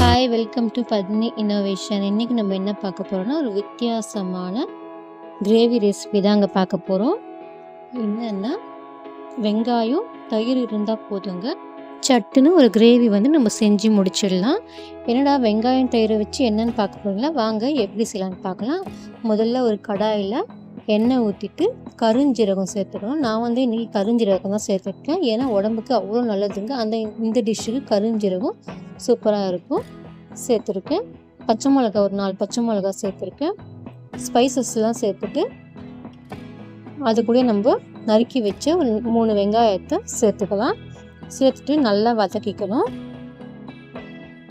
Hi welcome to Patni innovation இன்றைக்கி நம்ம என்ன பார்க்க போகிறோம்னா ஒரு வித்தியாசமான கிரேவி ரெசிபி தாங்க பார்க்க போகிறோம் என்னென்னா வெங்காயம் தயிர் இருந்தால் போதுங்க. சட்டுன்னு ஒரு கிரேவி வந்து நம்ம செஞ்சு முடிச்சிடலாம். என்னடா வெங்காயம் தயிரை வச்சு என்னென்னு பார்க்க போகிறீங்களா வாங்க எப்படி செய்யலான்னு பார்க்கலாம். முதல்ல ஒரு கடாயில் எண்ணெய் ஊற்றிட்டு கருஞ்சீரகம் சேர்த்துக்கணும். நான் வந்து இன்றைக்கி கருஞ்சீரகம் தான் சேர்த்துருக்கேன். ஏன்னா உடம்புக்கு அவ்வளோ நல்லதுங்க. அந்த இந்த டிஷ்ஷுக்கு கருஞ்சீரகம் சூப்பராக இருக்கும். சேர்த்துருக்கேன். பச்சை மிளகா ஒரு நாலு பச்சை மிளகா சேர்த்துருக்கேன். ஸ்பைசஸ்லாம் சேர்த்துட்டு அது கூட நம்ம நறுக்கி வச்ச ஒரு மூணு வெங்காயத்தை சேர்த்துக்கலாம். சேர்த்துட்டு நல்லா வதக்கிக்கணும்.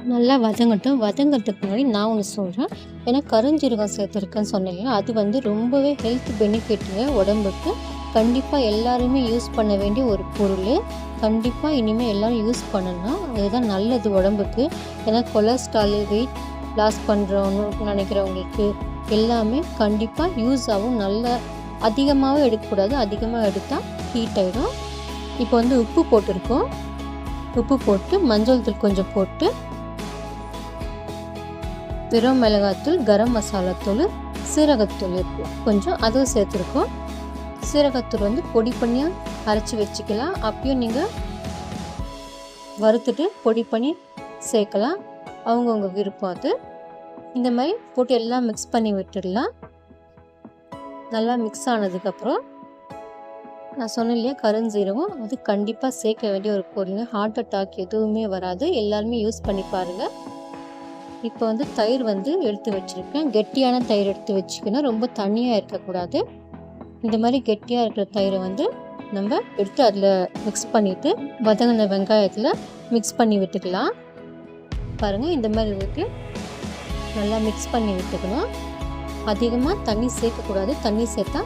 நல்லா வதங்கட்டும். வதங்கிறதுக்கு முன்னாடி நான் ஒன்று சொல்கிறேன் ஏன்னா கருஞ்சீரகம் சேர்த்துருக்கேன்னு சொன்னீங்க. அது வந்து ரொம்பவே ஹெல்த் பெனிஃபிட்டுங்க உடம்புக்கு. கண்டிப்பாக எல்லாருமே யூஸ் பண்ண வேண்டிய ஒரு பொருள். கண்டிப்பாக இனிமேல் எல்லோரும் யூஸ் பண்ணணும். அதுதான் நல்லது உடம்புக்கு. ஏன்னா கொலஸ்ட்ரால் வெயிட் லாஸ் பண்ணுறவங்க நினைக்கிறவங்களுக்கு எல்லாமே கண்டிப்பாக யூஸ் ஆகும். நல்ல அதிகமாகவும் எடுக்கக்கூடாது. அதிகமாக எடுத்தால் ஹீட் ஆகிடும் இப்போ வந்து உப்பு போட்டிருக்கோம். உப்பு போட்டு மஞ்சள் தூள் கொஞ்சம் போட்டு வெறும் மிளகாத்தூள் கரம் மசாலாத்தூள் சீரகத்தூள் இருக்கும் கொஞ்சம் அதுவும் சேர்த்துருக்கோம். சீரகத்தூள் வந்து பொடி பண்ணியாக அரைச்சி வச்சுக்கலாம். அப்பயும் நீங்கள் வறுத்துட்டு பொடி பண்ணி சேர்க்கலாம். அவங்கவுங்க விருப்பம் அது. இந்த மாதிரி போட்டு எல்லாம் மிக்ஸ் பண்ணி விட்டுடலாம். நல்லா மிக்ஸ் ஆனதுக்கப்புறம் நான் சொன்னேன் இல்லையா கருஞ்சீரகம். அது கண்டிப்பாக சேர்க்க வேண்டிய ஒரு பொருள். ஹார்ட் அட்டாக் எதுவுமே வராது. எல்லாருமே யூஸ் பண்ணி பாருங்கள் இப்போ வந்து தயிர் வந்து எடுத்து வச்சுருக்கேன். கெட்டியான தயிர் எடுத்து வச்சுக்கணும். ரொம்ப தண்ணியாக இருக்கக்கூடாது. இந்த மாதிரி கெட்டியாக இருக்கிற தயிரை வந்து நம்ம எடுத்து அதில் மிக்ஸ் பண்ணிவிட்டு வதங்கின வெங்காயத்தில் மிக்ஸ் பண்ணி விட்டுக்கலாம். பாருங்கள் இந்த மாதிரி ஊற்றி நல்லா மிக்ஸ் பண்ணி விட்டுக்கணும். அதிகமாக தண்ணி சேர்க்கக்கூடாது. தண்ணி சேர்த்தா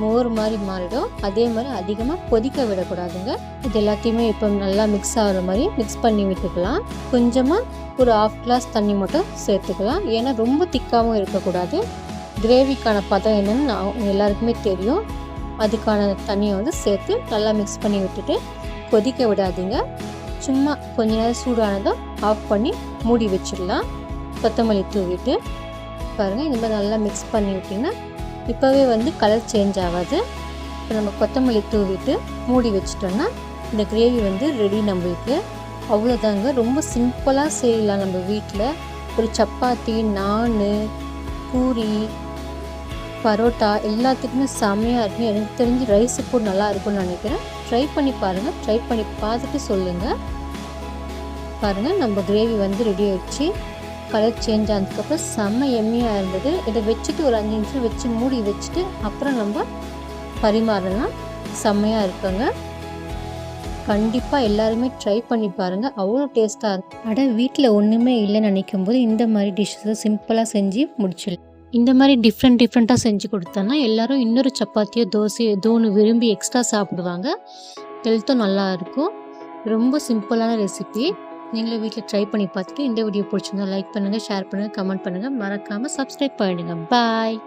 மோர் மாதிரி மாறிடும். அதே மாதிரி அதிகமாக கொதிக்க விடக்கூடாதுங்க. இது எல்லாத்தையுமே இப்போ நல்லா மிக்ஸ் ஆகிற மாதிரி மிக்ஸ் பண்ணி விட்டுக்கலாம். கொஞ்சமாக ஒரு ஆஃப் கிளாஸ் தண்ணி மட்டும் சேர்த்துக்கலாம். ஏன்னா ரொம்ப திக்காகவும் இருக்கக்கூடாது. கிரேவிக்கான பதம் என்னன்னு நான் எல்லாருக்குமே தெரியும். அதுக்கான தண்ணியை வந்து சேர்த்து நல்லா மிக்ஸ் பண்ணி விட்டுட்டு கொதிக்க விடாதீங்க. சும்மா கொஞ்ச நேரம் சூடானதும் ஆஃப் பண்ணி மூடி வச்சிடலாம். கொத்தமல்லி தூவிட்டு. பாருங்கள் இந்த மாதிரி நல்லா மிக்ஸ் பண்ணி விட்டிங்கன்னா இப்போவே வந்து கலர் சேஞ்ச் ஆகாது. இப்போ நம்ம கொத்தமல்லி தூவிட்டு மூடி வச்சிட்டோன்னா இந்த கிரேவி வந்து ரெடி நம்மளுக்கு. அவ்வளோதாங்க ரொம்ப சிம்பிளாக செய்யலாம் நம்ம வீட்டில் ஒரு சப்பாத்தி நான் பூரி பரோட்டா எல்லாத்துக்குமே செம்மையாக இருக்கும். எனக்கு தெரிஞ்சு ரைஸு கூட நல்லா இருக்கும்னு நினைக்கிறேன். ட்ரை பண்ணி பாருங்கள் ட்ரை பண்ணி பார்த்துட்டு சொல்லுங்கள் பாருங்கள் நம்ம கிரேவி வந்து ரெடி ஆயிடுச்சு. கலர் சேஞ்ச் ஆனதுக்கப்புறம் செம்ம எம்மியாக இருந்தது. இதை வச்சுட்டு ஒரு அஞ்சு நிமிஷம் வச்சு மூடி வச்சுட்டு அப்புறம் நம்ம பரிமாறலாம். செம்மையாக இருக்குங்க. கண்டிப்பாக எல்லாருமே ட்ரை பண்ணி பாருங்கள் அவ்வளோ டேஸ்ட்டாக இருக்கும் அட வீட்டில் ஒன்றுமே இல்லைன்னு நினைக்கும் போது இந்த மாதிரி டிஷ்ஷஸை சிம்பிளாக செஞ்சு முடிச்சிடலாம். இந்த மாதிரி டிஃப்ரெண்ட் டிஃப்ரெண்ட்டாக செஞ்சு கொடுத்தோன்னா எல்லோரும் இன்னொரு சப்பாத்தியோ தோசையோ ஏதோ ஒன்று விரும்பி எக்ஸ்ட்ரா சாப்பிடுவாங்க. ஹெல்த்தும் நல்லா இருக்கும். ரொம்ப சிம்பிளான ரெசிபி நீங்களும் வீட்டில் ட்ரை பண்ணி பார்த்துட்டு இந்த வீடியோ பிடிச்சிருந்தா லைக் பண்ணுங்கள் ஷேர் பண்ணுங்கள் கமெண்ட் பண்ணுங்கள் மறக்காமல் சப்ஸ்கிரைப் பண்ணிடுங்க. பாய்